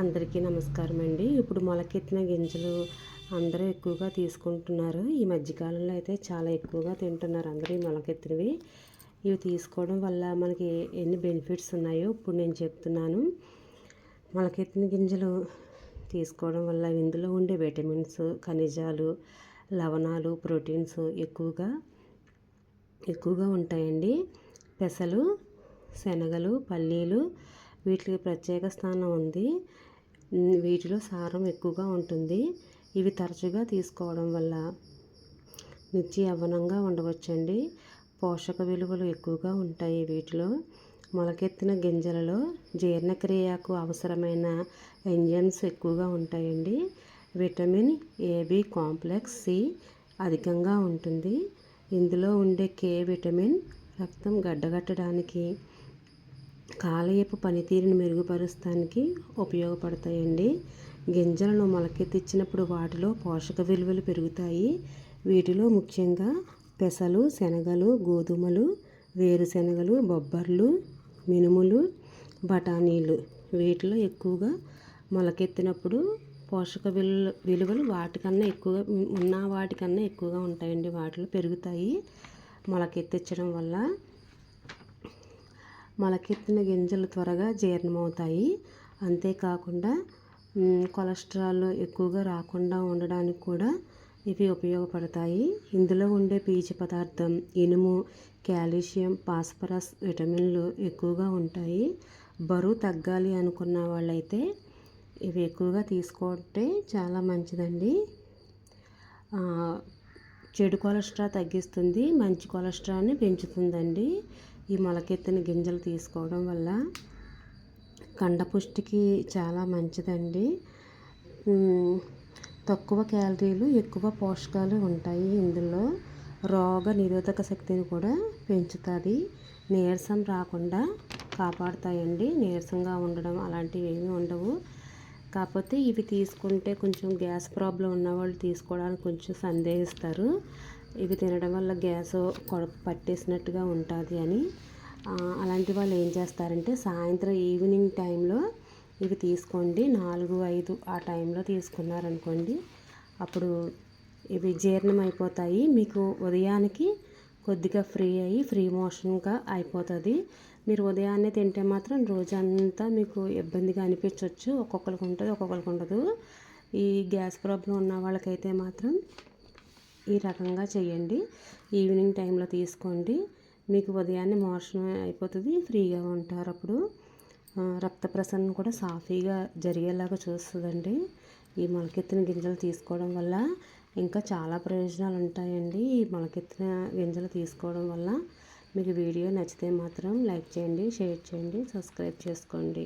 అందరికీ నమస్కారం అండి. ఇప్పుడు మొలకెత్తిన గింజలు అందరూ ఎక్కువగా తీసుకుంటున్నారు. ఈ మధ్యకాలంలో అయితే చాలా ఎక్కువగా తింటున్నారు అందరూ ఈ మొలకెత్తినవి. ఇవి తీసుకోవడం వల్ల మనకి ఎన్ని బెనిఫిట్స్ ఉన్నాయో ఇప్పుడు నేను చెప్తున్నాను. మొలకెత్తిన గింజలు తీసుకోవడం వల్ల ఇందులో ఉండే విటమిన్స్ ఖనిజాలు లవణాలు ప్రోటీన్స్ ఎక్కువగా ఎక్కువగా ఉంటాయండి. పెసలు శనగలు పల్లీలు వీటికి ప్రత్యేక స్థానం ఉంది. వీటిలో సారం ఎక్కువగా ఉంటుంది. ఇవి తరచుగా తీసుకోవడం వల్ల నిత్య యవ్వనంగా ఉండవచ్చండి. పోషక విలువలు ఎక్కువగా ఉంటాయి వీటిలో. మొలకెత్తిన గింజలలో జీర్ణక్రియకు అవసరమైన ఎంజైమ్స్ ఎక్కువగా ఉంటాయండి. విటమిన్ ఏబి కాంప్లెక్స్ సి అధికంగా ఉంటుంది. ఇందులో ఉండే కే విటమిన్ రక్తం గడ్డగట్టడానికి కాలేయపు పనితీరుని మెరుగుపరుస్తానికి ఉపయోగపడతాయండి. గింజలను మొలకెత్తిచ్చినప్పుడు వాటిలో పోషక విలువలు పెరుగుతాయి. వీటిలో ముఖ్యంగా పెసలు శనగలు గోధుమలు వేరుశనగలు బొబ్బర్లు మినుములు బఠానీలు. వీటిలో ఎక్కువగా మొలకెత్తినప్పుడు పోషక విలువ విలువలు వాటికన్నా ఎక్కువగా ఉన్న వాటికన్నా ఎక్కువగా ఉంటాయండి. వాటిలో పెరుగుతాయి. మొలకెత్తించడం వల్ల మొలకెత్తిన గింజలు త్వరగా జీర్ణమవుతాయి. అంతేకాకుండా కొలెస్ట్రాల్ ఎక్కువగా రాకుండా ఉండడానికి కూడా ఇవి ఉపయోగపడతాయి. ఇందులో ఉండే పీచు పదార్థం ఇనుము కాల్షియం ఫాస్ఫరస్ విటమిన్లు ఎక్కువగా ఉంటాయి. బరువు తగ్గాలి అనుకున్న వాళ్ళైతే ఇవి ఎక్కువగా తీసుకుంటే చాలా మంచిదండి. చెడు కొలెస్ట్రాల్ తగ్గిస్తుంది మంచి కొలెస్ట్రాల్ని పెంచుతుందండి. ఈ మొలకెత్తిన గింజలు తీసుకోవడం వల్ల కండపుష్టికి చాలా మంచిదండి. తక్కువ క్యాలరీలు ఎక్కువ పోషకాలు ఉంటాయి ఇందులో. రోగ నిరోధక శక్తిని కూడా పెంచుతుంది. నీరసం రాకుండా కాపాడుతాయండి. నీరసంగా ఉండడం అలాంటివి ఏమీ ఉండవు. కాకపోతే ఇవి తీసుకుంటే కొంచెం గ్యాస్ ప్రాబ్లం ఉన్నవాళ్ళు తీసుకోవడానికి కొంచెం సందేహిస్తారు. ఇవి తినడం వల్ల గ్యాస్ పట్టేసినట్టుగా ఉంటుంది అని. అలాంటి వాళ్ళు ఏం చేస్తారంటే సాయంత్రం ఈవినింగ్ టైంలో ఇవి తీసుకోండి. నాలుగు ఐదు ఆ టైంలో తీసుకున్నారనుకోండి అప్పుడు ఇవి జీర్ణం అయిపోతాయి. మీకు ఉదయానికి కొద్దిగా ఫ్రీ అయ్యి ఫ్రీ మోషన్గా అయిపోతుంది. మీరు ఉదయాన్నే తింటే మాత్రం రోజంతా మీకు ఇబ్బందిగా అనిపించవచ్చు ఒక్కొక్కరికి ఉంటుంది ఒక్కొక్కరికి ఉండదు. ఈ గ్యాస్ ప్రాబ్లం ఉన్న వాళ్ళకైతే మాత్రం ఈ రకంగా చేయండి. ఈవినింగ్ టైంలో తీసుకోండి. మీకు ఉదయాన్నే మోషన్ అయిపోతుంది ఫ్రీగా ఉంటారు అప్పుడు. రక్త ప్రసరణ కూడా సాఫీగా జరిగేలాగా చూస్తుందండి. ఈ మొలకెత్తిన గింజలు తీసుకోవడం వల్ల ఇంకా చాలా ప్రయోజనాలు ఉంటాయండి. ఈ మొలకెత్తిన గింజలు తీసుకోవడం వల్ల మీకు వీడియో నచ్చితే మాత్రం లైక్ చేయండి షేర్ చేయండి సబ్స్క్రైబ్ చేసుకోండి.